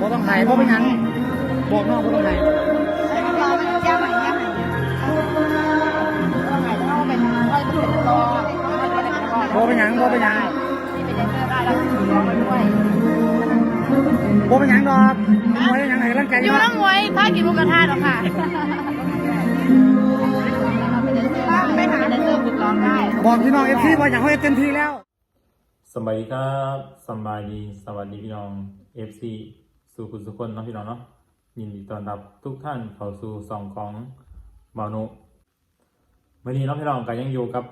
บ่ต้องไห้บ่เป็นหยังบอกน้องบ่ต้องไห้รอมันแก้ใหม่แก้ใหม่ใหม่ต้องเป็นว่าจะเป็นรอบ่เป็นหยังบ่เป็นหยังที่เป็นเจ้าได้แล้วถือรอมาด้วยบ่เป็นหยังดอกมวยเป็นหยังให้ร่างกายออยู่ยู่น้ำมวยถ้ากินหมูกระทะหรอกค่ะไปหาในเรื่องฝึกร้องได้ บอกพี่น้อง FC ว่าอยากให้เต็มที่แล้ว สบายดีครับสำบายดี สวัสดีพี่น้อง FC สู่คุณสุคนเนาะพี่น้องเนาะยินดีต้อนรับทุกท่านเข้าสู่สองของบาวนุวันนี้เนาะพี่น้องก็ยังอยู่กับ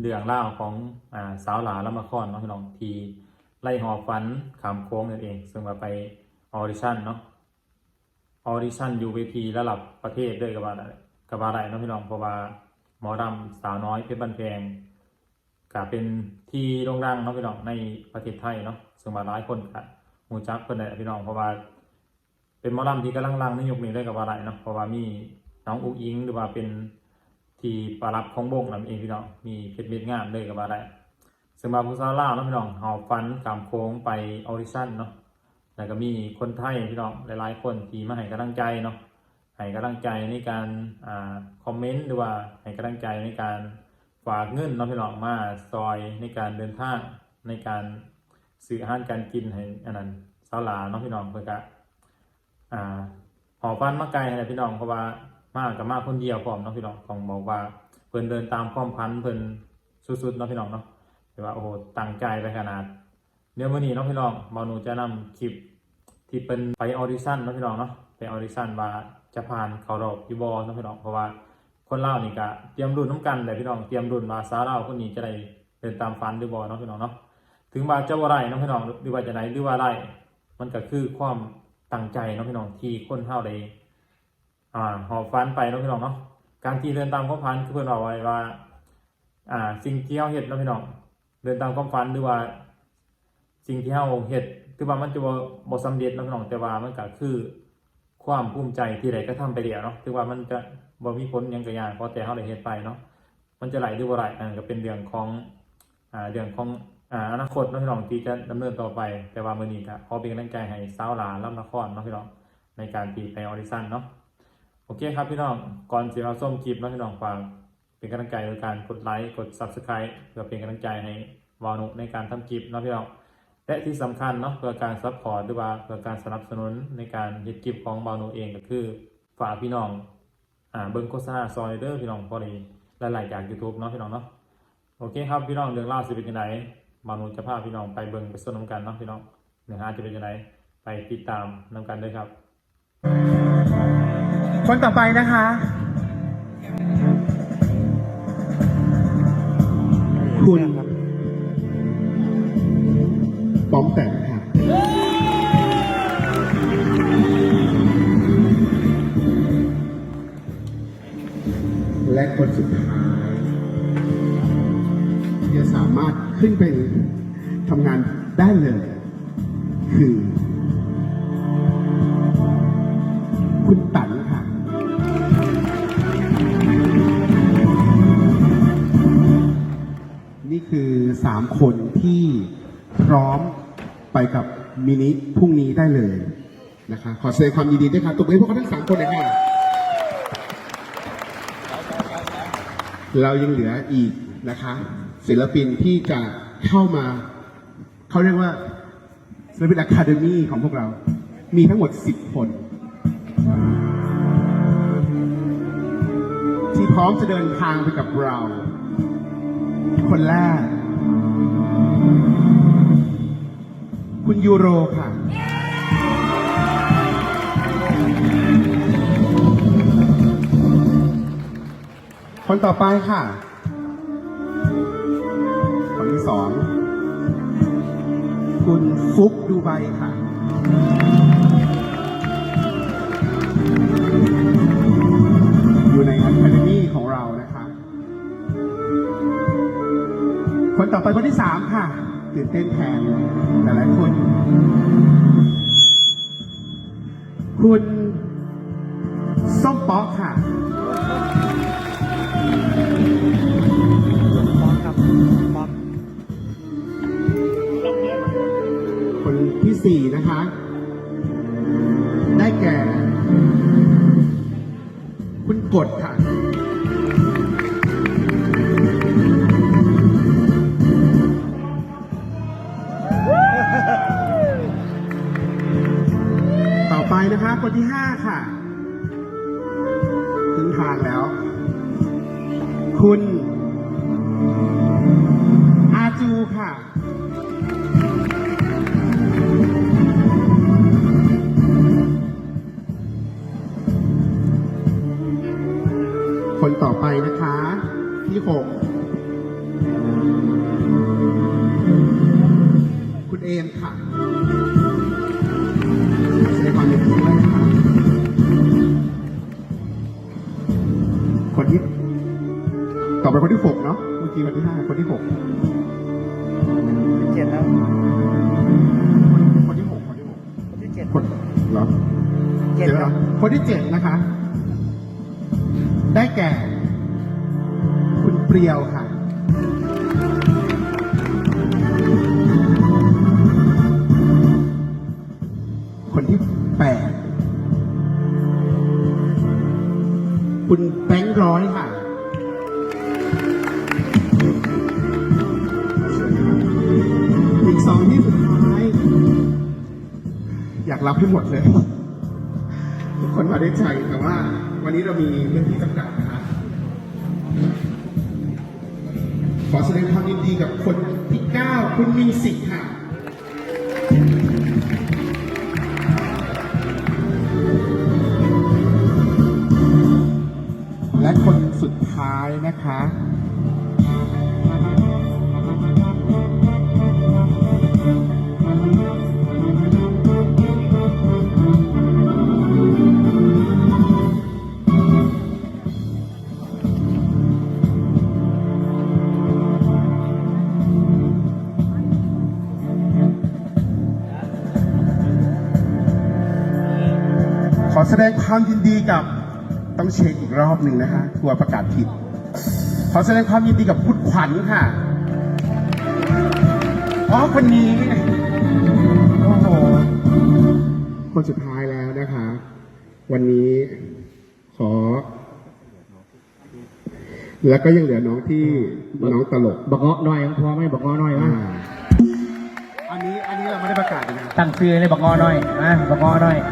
เรื่องเล่าของอ่าสาวหลาและมาคอนเนาะพี่น้องที่ไล่หอบฝันขามโค้งนั่นเอง ซึ่งมาไปออดิชั่นเนาะออดิชั่นอยู่เวทีระดับประเทศด้วยกับว่าได้กับว่าได้เนาะพี่น้องเพราะว่าหมอดำสาวน้อยเพชรบันแพงก็เป็นที่โด่งดังเนาะพี่น้องในประเทศไทยเนาะซึ่งมาหลายคนก็ หูจักเพิ่นได้พี่น้องเพราะว่าเป็นหมอลำที่กำลังดังในยุคนี้ได้กับว่าไรเนาะเพราะว่ามีน้องอุ้งอิงหรือว่าเป็นที่ปารับของวงนั่นเองพี่น้องมีเพชรเม็ดงามเลยกับว่าไรซึ่งมาผู้สาวลาเนาะพี่น้องหอบฟันกามโค้งไปออดิชั่นเนาะแล้วก็มีคนไทยพี่น้องหลายๆ คนที่มาให้กำลังใจเนาะให้กำลังใจในการอ่าคอมเมนต์หรือว่าให้กำลังใจในการฝากเงินเนาะพี่น้องมาซอยในการเดินทางในการ ซื้ออาหารการกินให้อันนั้นสาวลาเนาะพี่น้องเพื่อก็อ่าหอฟันมาไกลให้พี่น้องเพราะว่ามากกับมากคนเดียวพร้อมเนาะพี่น้องของบอกว่าเพิ่นเดินตามความพันเพิ่นสุดๆเนาะพี่น้องเนาะแต่ว่าโอ้โหตั้งใจไปขนาดเดี๋ยววันนี้เนาะพี่น้องบอหนูจะนำคลิปที่เป็นไปออดิชั่นเนาะพี่น้องเนาะไปออดิชั่นว่าจะผ่านเขารอบยูบอเนาะพี่น้องเพราะว่าคนเล่านี่ก็เตรียมรุ่นน้ำกันเลยพี่น้องเตรียมรุ่นมาซาเล่าคนนี้จะได้เดินตามฟันหรือบอเนาะพี่น้องเนาะ ถึงว่าจะว่าไรเนาะพี่น้องหรือว่าจะไหนหรือว่าไรมันก็คือความตั้งใจเนาะพี่น้องที่คนเท่าใดอ่าหอบฟันไปเนาะพี่น้องเนาะการที่เดินตามความฝันคือเพื่อนบอกไว้ว่า อ่า สิ่งที่เราเห็ดเนาะพี่น้องเดินตามความฝันหรือว่า สิ่งที่เราเห็ดคือว่ามันจะบ่บ่สำเร็จเนาะพี่น้องแต่ว่ามันก็คือความภูมิใจที่ใดก็ทำไปเดียวเนาะถือว่ามันจะบ่มีผลยังกระยางเพราะแต่เขาได้เฮ็ดไปเนาะมันจะไหลหรือบ่ไหลอันนก็เป็นเรื่องของอ่าเรื่องของ อ่าอนาคตเนาะพี่น้องที่จะดำเนินต่อไป แต่ว่ามือนี้ก็ขอเป็นกำลังใจให้สาวหลานรับละครเนาะพี่น้องในการตีไปออดิชั่นเนาะโอเคครับพี่น้องก่อนสิเราส้มคลิปเนาะพี่น้องฟังเป็นกำลังใจโดยการกดไลค์กด Subscribe เพื่อเป็นกำลังใจให้วานุในการทำคลิปเนาะพี่น้องและที่สำคัญเนาะเพื่อการซัพพอร์ตหรือว่าเพื่อการสนับสนุนในการยึดกิบของบาวโนเองก็คือฝากพี่น้องอ่าเบิ้งโฆษณาซอยเดอร์พี่น้องพอดีหลายๆจาก YouTube เนาะพี่น้องเนาะโอเคครับพี่น้องเรื่องเล่าสิเป็นยังไง บาวโนจะพาพี่น้องไปเบิ้งไปสนุกกันเนาะพี่น้องเนื้อหาจะเป็นยังไงไปติดตามนำกันเลยครับ คนต่อไปนะคะ คุณป้อมแปมค่ะและคนสุดท้าย สามารถขึ้นไปทำงานได้เลย คือ คุณตันค่ะ นี่คือสามคนที่พร้อมไปกับมินิพรุ่งนี้ได้เลยนะคะขอแสดงความยินดีด้วยค่ะตบมือให้พวกเขาทั้งสามคนเลยค่ะเรายังเหลืออีกนะคะ ศิลปินที่จะเข้ามาเขาเรียกว่าศิลปินอะคาเดมีของพวกเรา มีทั้งหมดสิบคน ที่พร้อมจะเดินทางไปกับเรา คนแรก คุณยูโรค่ะคนต่อไปค่ะ สองคุณฟุกดูไบค่ะอยู่ใน Academy ของเรานะคะคนต่อไปคนที่สามค่ะตื่นเต้นแทนหลายคน คุณส้มป๊อกค่ะ คุณ อาจูค่ะคนต่อไปนะคะ ที่หกคุณเอมค่ะ ต่อไปคนที่หกเนาะเมื่อกี้คนที่ห้าคนที่หกเจ็ดแล้วคนที่หกคนที่หกคนที่เจ็ดคนเหรอเจ็ดดี๋ยวครันะบคนที่เจ็ดนะคะ ได้แก่ คุณเปรียวค่ะคนที่แปดคุณแบงค์ร้อยค่ะ อีกสองที่สุดท้าย อยากรับให้หมดเลย ทุกคนมาได้ใจแต่ว่า วันนี้เรามีเรื่องที่จำกัดนะครับขอแสดงความยินดีกับคนที่9คุณมิวสิกค่ะและคนสุดท้ายนะคะ แสดงความยินดีกับต้องเช็คอีกรอบหนึ่งนะคะทัวร์ประกาศผิด ขอแสดงความยินดีกับคุณขวัญค่ะ อ๋อคนนี้ โอ้โห คนสุดท้ายแล้วนะคะ วันนี้ขอ แล้วก็ยังเหลือน้องที่น้องตลกบอกเงาะหน่อยพอไหมบอกเงาะหน่อยอ่ามั้ยอันนี้อันนี้เราไม่ได้ประกาศนะตั้งซื้อเลยบอกเงาะหน่อยอะบอกเงาะหน่อยนี่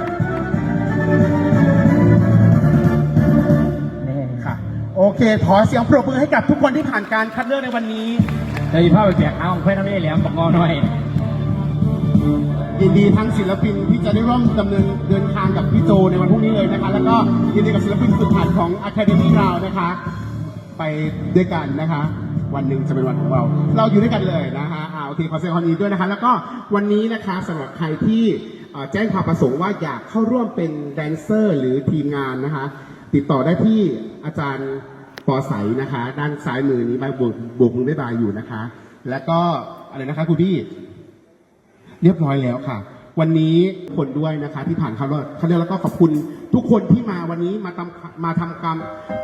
ค่ะ โอเค ขอเสียงปรบมือให้กับทุกคนที่ผ่านการคัดเลือกในวันนี้เดี๋ยวจะพาไปแจกเอาเพื่อนน้ำไม่แหลมบอกเงาะหน่อย ยินดีทั้งศิลปินที่จะได้ร่วมดำเนินเดินทางกับพี่โจในวันพรุ่งนี้เลยนะคะ แล้วก็ยินดีกับศิลปินสุดผ่านของ Academy เรานะคะ ไปด้วยกันนะคะ วันหนึ่งจะเป็นวันของเรา เราอยู่ด้วยกันเลยนะคะอ่าโอเคขอแสดงความยินดีด้วยนะคะ แล้วก็วันนี้นะคะสำหรับใครที่เอ่อ แจ้งความประสงค์ว่าอยากเข้าร่วมเป็นแดนเซอร์ หรือทีมงานนะคะ ติดต่อได้ที่อาจารย์ปอใสนะคะ ด้านซ้ายมือนี้ใบบวกบวกมือได้บายอยู่นะคะ แล้วก็อะไรนะคะคุณพี่เรียบร้อยแล้วค่ะ วันนี้คนด้วยนะคะที่ผ่านเขาเรียกเขาเรียกแล้วก็ขอบคุณทุกคนที่มาวันนี้มาทำมาทำกรรม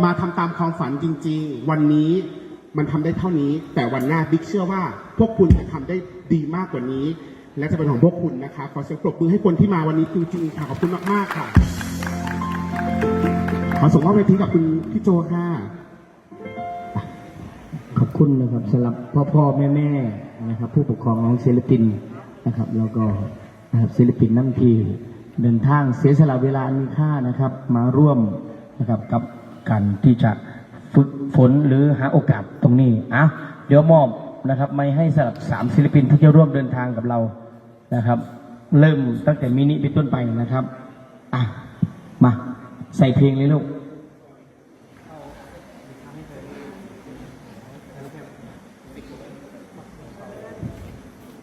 มาทำตามความฝันจริง ๆ วันนี้มันทำได้เท่านี้ แต่วันหน้าบิ๊กเชื่อว่า พวกคุณจะทำได้ดีมากกว่านี้ และจะเป็นของพวกคุณนะคะ ขอเสียงปรบมือให้คนที่มาวันนี้จริงๆค่ะขอบคุณมากๆค่ะ ขอส่งมอบเวทีกับคุณพี่โจค่ะ ขอบคุณนะครับสำหรับพ่อพ่อแม่แม่นะครับ ผู้ปกครองน้องศิลปินนะครับ แล้วก็นะครับศิลปินน้ำทีเดินทางเสียสละเวลาอันมีค่านะครับ มาร่วมนะครับกับการที่จะฝึกฝนหรือหาโอกาสตรงนี้อะเดี๋ยวมอบนะครับ ไม่ให้สำหรับสามศิลปินที่จะร่วมเดินทางกับเรา นะครับ เริ่มตั้งแต่มินิเป็นต้นไปนะครับอะมาใส่เพลงเลยลูก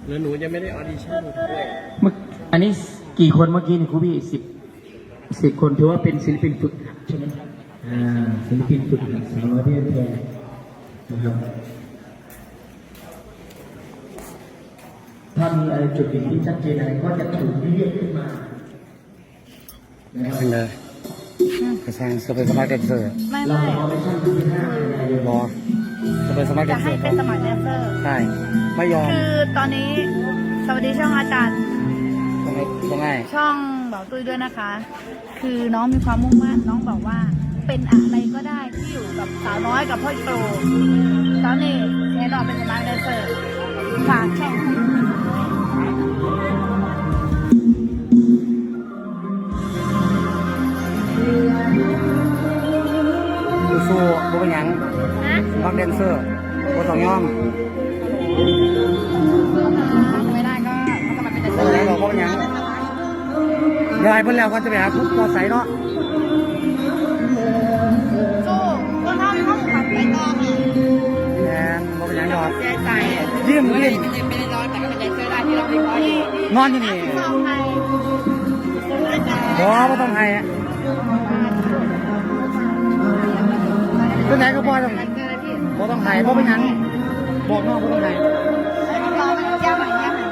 แล้วหนูยังไม่ได้ออดิชั่นด้วยเมื่ออันนี้กี่คนเมื่อกี้นี่ครูพี่สิบสิบคนถือว่าเป็นศิลปินฝึกหัดใช่ไหมอ่าศิลปินฝึกหัดสาวน้อยที่แพงนะครับ ถ้ามีอะไรจุดเด่นที่ชัดเจนอะไรก็จะถูกเรียกขึ้นมานะครับเลยกระซังสเปซสมาร์ทแดนเซอร์ไม่เราไม่เอาไปชั่นที่ห้าในเดือนบอสเปซสมาร์ทแดจะนเซให้อร์เป็นสมัครแดนเซอร์ ใช่ไม่ยอมคือตอนนี้สวัสดีช่องอาจารย์ ต้องต้องง่ายช่องบอกตุ้ยด้วยนะคะ คือน้องมีความมุ่งมั่นน้องบอกว่า เป็นอะไรก็ได้ที่อยู่กับสาวน้อยกับพ่อโตตอนนี้เอดอกเป็นสมาร์ทแดนเซอร์ฝากช่อง บ่เป็นหยังนะมักแดนเซอร์บ่ต้องยอมไม่ได้ก็มันก็มาเป็นแดนเซบ่อเป็นหยังร์หรอกบ่เป็นหยังเดี๋ยวให้เพิ่นแล้วก็จะไปหาคุกปอใสเนาะสู้ก็เท่าที่เขาทำไปต่อค่ะแม่นบ่เป็นหยังดอกเสียใจยิ้มยิ้มไม่ได้ร้อนแต่ก็เป็นแดนเซอร์ได้ที่เราไม่ร้อนนอนอยู่นี่เข้าไทยบ่บ่ต้องให้อะ เป็นไหนก็บ่ต้องแดนเซอร์ที่บ่ต้องให้บ่เป็นหยังบอกน้องบ่ต้องให้รอมันแก้ใหม่แก้ใหม่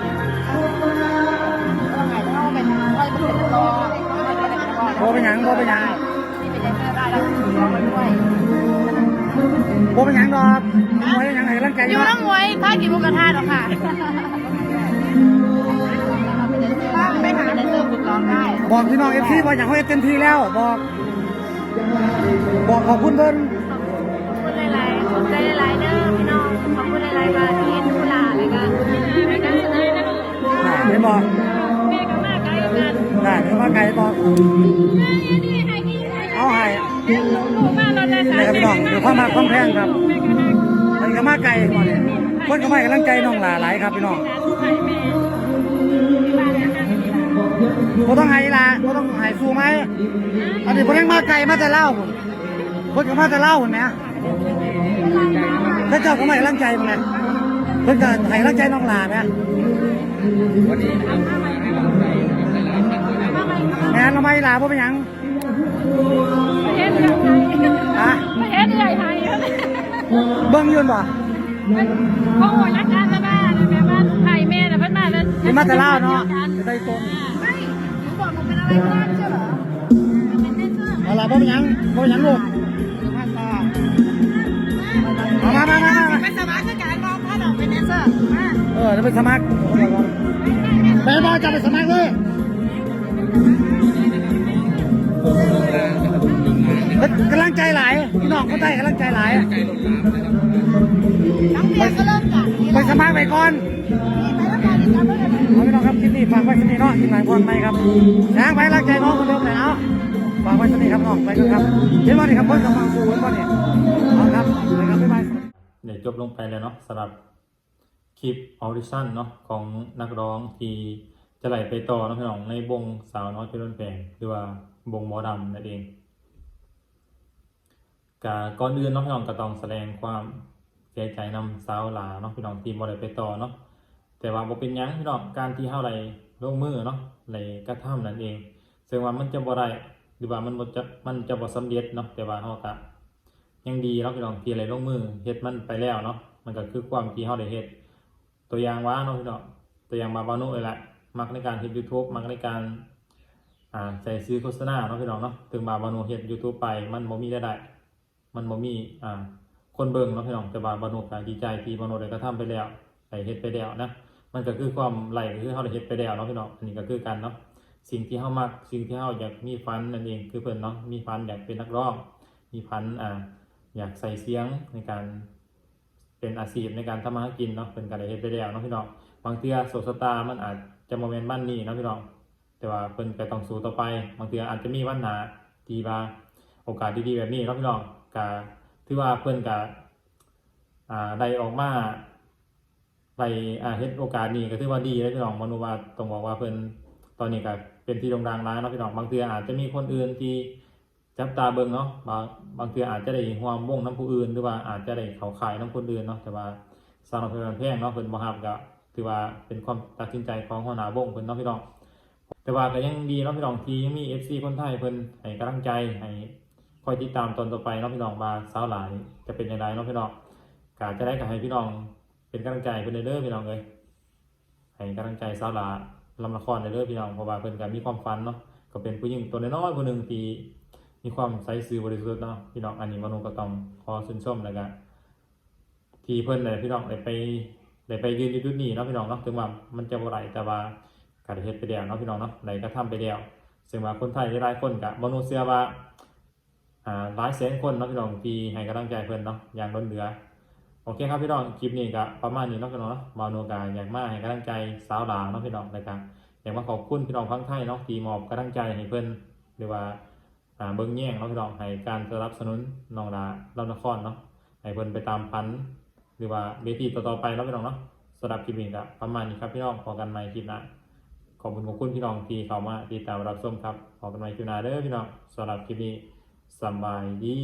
ต้องไงต้องเป็นค่อยเป็นรอค่อยเป็นรอบ่เป็นหยังบ่เป็นหยังที่เป็นแดนเซอร์ได้แล้วรอมาด้วยบ่เป็นหยังดอกบ่เป็นหยังให้กำลังใจอยู่เนาะต้องมวยถ้ากินหมูกระทะหรอกค่ะไปหาแดนเซอร์ฝึกร้องได้บอกพี่น้อง FC ว่าอยากให้เต็มที่แล้วบอกบอกขอบคุณเพิ่น ใจหลายๆเด้อพี่น้องขอบคุณหลายๆมาที่เอ็นดูหลาแล้วก็ในการแสดงนะน่ะเห็นบอกแม่ก็มาไกลกันน่ะเห็นว่าไกลบอกเอาให้ลูกมาเด้สาแม่พี่น้องเดี๋ยวความมาความแพงครับมันก็มาไกลก่อนเนี่ยคนก็ไม่กำลังใจน้องหลาหลายครับพี่น้องบ่ต้องให้ละบ่ต้องให้สู้ไหมอันนี้เพิ่นยังมาไกลมาแต่เล่าวพุ่นก็มาแต่เล่าวพุ่นแหม ถ้าเจ้าก็ไม่กำลังใจมันไงเพิ่นก็ให้กำลังใจน้องหลาแหมแม่นเราไม่หลาบ่เป็นหยังประเทศใหญ่ไทยฮะประเทศใหญ่ไทยเบิ่งอยืนบ่โอ้ยรักกันมากแม่บ้านไทยแม่น่ะเพิ่นมาแล้วนี่มาแต่เล่าวเนาะจะได้ตรงไม่หนูบอกหนูเป็นอะไรก็ได้ไม่ใช่เหรอเป็นแดนเซอร์เอาล่ะบ่เป็นหยังบ่เป็นหยังลูกเอา มามามามาไปสมัครการมองผ้าดอกเป็นแดนเซอร์มาเออเดี๋ยวไปสมัครไปบอจะไปสมัครเลยกำลังใจหลายพี่น้องคนไทยกำลังใจหลายน้องเบียร์ก็เริ่มจากนี้ไปสมัครไปก่อนพี่น้องครับคลิปนี้ฝากไว้ที่นี่เนาะที่ไหนพรไหมครับนะไปรักใจน้องคนเดิมเลยเอาฝากไว้ที่นี่ครับน้องไปกันครับเห็นว่านี่ครับเพิ่อนกำลังสู้เห็นว่านี่เอาครับไปครับบ๊ายบาย เดี๋ยวจบลงไปแล้วเนาะสำหรับคลิปออดิชั่นเนาะของนักร้องที่จะไหลไปต่อเนาะพี่น้องในวงสาวน้อยเพชรบ้านแพงหรือว่าวงหมอดำนั่นเองกาก่อนอื่นเนาะพี่น้องก็ต้องแสดงความเสียใจนำสาวหลาเนาะพี่น้องที่บ่ได้ไปต่อเนาะแต่ว่าบ่เป็นยังพี่น้องการที่เฮาไหลลงมือเนาะไหลกระทำนั่นเองซึ่งว่ามันจะบ่ได้หรือว่ามันบ่จะมันจะบ่สำเร็จเนาะแต่ว่าเฮาก็ ยังดีเนาะพี่น้องที่อะไรลงมือเฮ็ดมันไปแล้วเนาะมันก็คือความที่เฮาได้เฮ็ดตัวอย่างว่าเนาะพี่น้องตัวอย่างมาบานุเลยแหละมักในการเฮ็ด YouTube มักในการอ่าใส่ซื้อโฆษณาเนาะพี่น้องเนาะถึงมาบานุเฮ็ด YouTube ไปมันบ่มีรายได้มันบ่มีอ่าคนเบิ่งเนาะพี่น้องแต่ว่าบานุก็ดีใจที่บานุได้กระทำไปแล้วได้เฮ็ดไปแล้วนะมันก็คือความไหลก็คือเฮาได้เฮ็ดไปแล้วเนาะพี่น้องอันนี้ก็คือกันเนาะสิ่งที่เฮามักสิ่งที่เฮาอยากมีฝันนั่นเองคือเพิ่นเนาะมีฝันอยากเป็นนักร้องมีฝันอ่า อยากใส่เสียงในการเป็นอาชีพในการทำมาหากินเนาะเป็นการเฮ็ดไปแล้วเนาะพี่น้องบางเทื่อโซสตามันอาจจะโมเมนต์บ้านนี้เนาะพี่น้องแต่ว่าเพิ่นก็ต้องสู้ต่อไป บางเทื่ออาจจะมีวันหนาที่ว่าโอกาสดีๆแบบนี้เนาะพี่น้องก็ถือว่าเพิ่นก็อ่าได้ออกมาไปอ่าเฮ็ดโอกาสนี้ก็ถือว่าดีเลยพี่น้องมนุว่าต้องบอกว่าเพิ่นตอนนี้ก็เป็นที่โด่งดังแล้วเนาะพี่น้องบางเทื่ออาจจะมีคนอื่นที่ จับตาเบิ่งเนาะบางบางทีอาจจะได้ห่วมวงน้ำผู้อื่นหรือว่าอาจจะได้เขาขายน้ำคนอื่นเนาะแต่ว่าสาวน้อยเพลินแพงเนาะเพิ่นบ่ฮับก็ถือว่าเป็นความตัดสินใจของหัวหน้าวงเพิ่นเนาะพี่น้องแต่ว่าก็ยังดีเนาะพี่น้องที่ยังมี FC คนไทยเพิ่นให้กำลังใจให้คอยติดตามตอนต่อไปเนาะพี่น้องว่าสาวหลายจะเป็นยังไงเนาะพี่น้องก็จะได้ก็ให้พี่น้องเป็นกำลังใจเพิ่นเด้อพี่น้องเอ้ยให้กำลังใจสาวหลาลำละครเด้อพี่น้องเพราะว่าเพิ่นก็มีความฝันเนาะก็เป็นผู้หญิงตัวน้อยๆผู้หนึงที่ มีความใสซื่อบริสุทธิ์เนาะพี่น้องอันนี้มนุษย์ก็ต้องขอชื่นชมแล้วก็ที่เพิ่นเลยพี่น้องได้ไปได้ไปยืนจุดนี้เนาะพี่น้องเนาะถึงว่ามันจะบ่ไหลแต่ว่าการเฮ็ดไปแล้วเนาะพี่น้องเนาะไหนก็ทำไปแล้วซึ่งว่าคนไทยหลายคนก็มนุเชื่อว่าอ่าหลายแสนคนเนาะพี่น้องที่ให้กำลังใจเพิ่นเนาะอย่างล้นเหลือโอเคครับพี่น้องคลิปนี้ก็ประมาณนี้เนาะพี่น้องเนาะบาโนกาอยากมาให้กำลังใจสาวหลางเนาะพี่น้องนะครับอยากมาขอบคุณพี่น้องทั้งไทยเนาะที่มอบกำลังใจให้เพิ่นหรือว่า เบิ้งแย่งเราะพี่น้องให้การสนับสนุนน้องดาลำนครเนาะให้เพิ่นไปตามพันหรือว่าเวทีต่อๆไปเนาะพี่น้องเนาะสำหรับคลิปนี้ก็ประมาณนี้ครับพี่น้องพอกันใหม่คลิปหน้าขอบคุณขอบคุณพี่น้องที่เข้ามาติดตามรับชมครับพอกันใหม่คลิปหน้าเด้อพี่น้องสำหรับคลิปนี้สบายดี